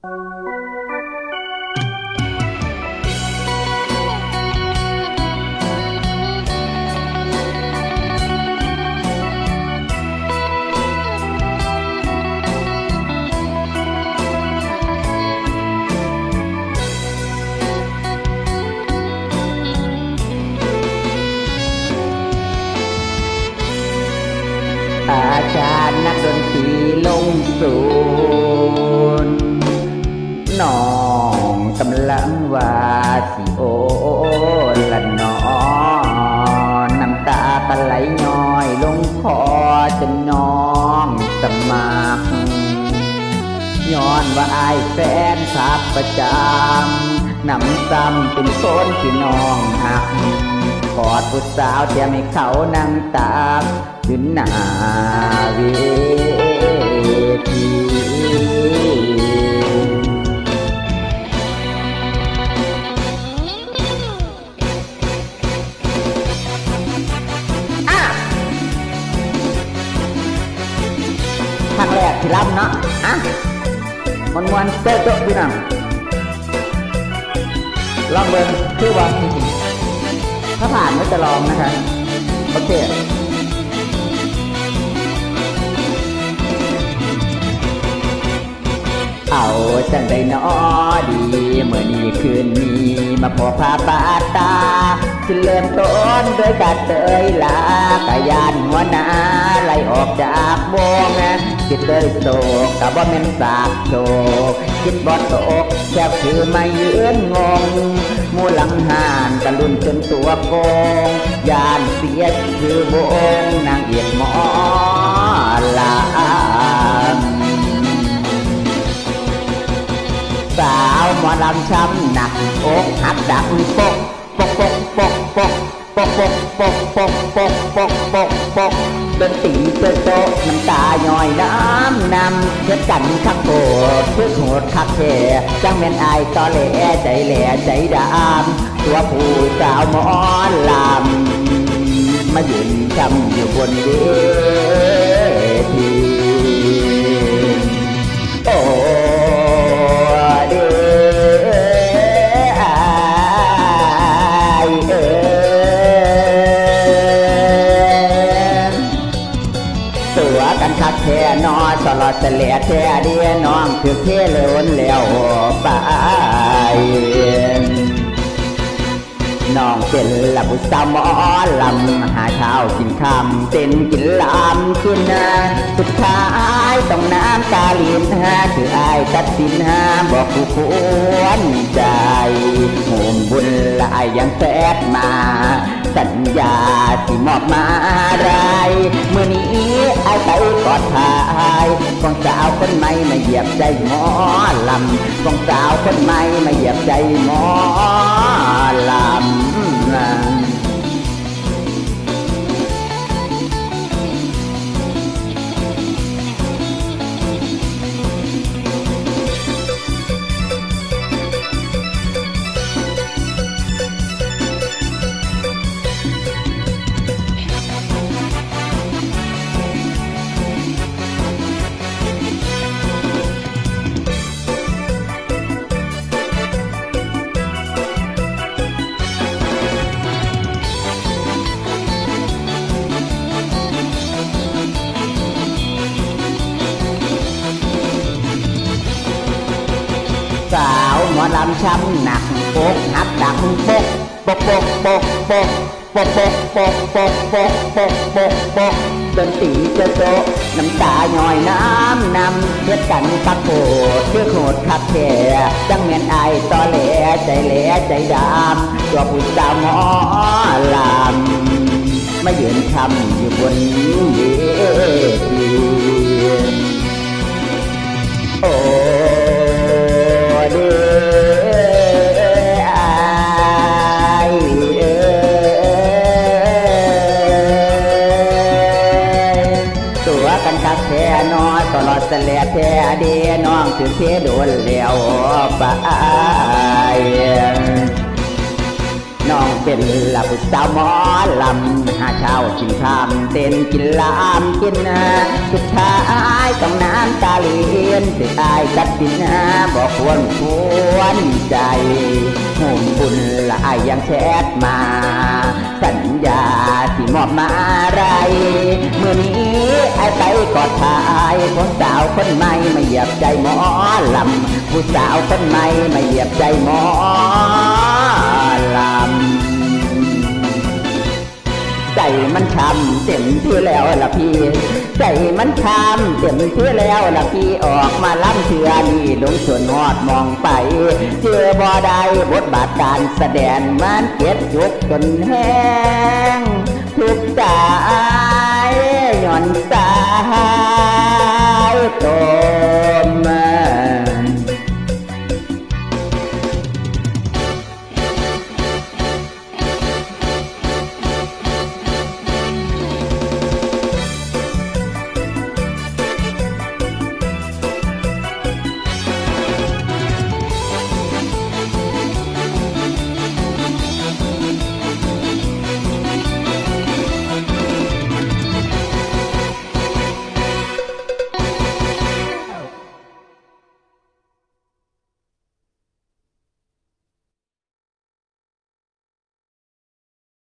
อาจารย์นักดนตรีลงศูนย์ น้องกำลังว่าสิโอละนอน้ำตาตะไหลย้อยลงคอจนน้องสมัครย้อนว่าอายแฟนทักประจำนำซ้ำเป็นคนที่น้องหักกอดผู้สาวเทียมให้เขานั่งตากอยู่หน้าเว ที่รับเนาะอะมันวันเจ๊ะๆพี่น้องลองเบิ่งคือว่างถ้าผ่านก็จะลองนะคะโอเคเอาจังได้นอดีเมื่อนี้คืนนี้มาพอพาปาตา สิเริ่มต้นด้วยการเตยลากยานหัวหน้าไล่ออกจากวงสิเตยโศกกับว่าแม่นสากโศกคิดบ่ตกแค่คือไม่ยืนงงมูหลังห่านตะลุนจนตัวโกงยานเสียคือวงนางเอกหมอลาสาวหมอลำช้ำหนักอกหักดักปกปกปกปกปก ปกปกปกปกปกปกปกดนตีเปิดโตน้ำตาย่อยน้ำนำเพื่อกันขักโหดเพื่อโหดขักแท่จังแม่นอายตอแหล่ใจแหล่ใจดามตัวผู้สาวหมอนลำมายืนจำอยู่บนเวที นอสลอดเสลียแท่เดียน้องคือเทเลวนแล้วไปน้องเป็นละบุสาวหมอลำหาเช้ากินคำเต้นกินลำกินนาสุดท้ายต้องน้ำตาลินฮะคืออายตัดสินฮะบอกผู้ควรใจโหมบุญลายยังแฟดมา สัญญาที่มอบมาอะไรเมื่อนี้อายไปกอดทา กองสาวคนใหม่มาเหยียบใจหมอลำกองสาวคนใหม่มาเหยียบใจหมอลำ มอลำช้ำหนักปกหักดักปกปกปกปกปกปกปกปกปกปกปกปกปกดนตรีจอโตน้ำตาย่อยน้ำนำเพื่อกันปักโหดเพื่อโหดคักแท่จังเมียนไอตอแหลใจแหลใจดำตัวผู้สาวหมอลำมายืนคำอยู่บนเวทีโอ้ โดนแล้วไปน้องเป็นละบุสาวหมอลำหาเช้ากินข้ามเต้นกินลามกินนาสุดท้ายต้องน้ำตาเลียนสิอายตัดสินหาบอกควรควรใจหุ่มบุญละอายยังแชทมา สัญญาที่มอบมาอะไร กอดทายผู้สาวคนใหม่มาเหยียบใจหมอลำผู้สาวคนใหม่มาเหยียบใจหมอลำใจมันช้ำเต็มที่แล้วล่ะพี่ ใจมันช้ำเต็มที่แล้วล่ะพี่ออกมาล้ำเชือนี่ลงส่วนหอดมองไปเจอบ่ได้บทบาทการแสดงมันเก็ดยุกจนแห้งทุกใจย้อนสา ย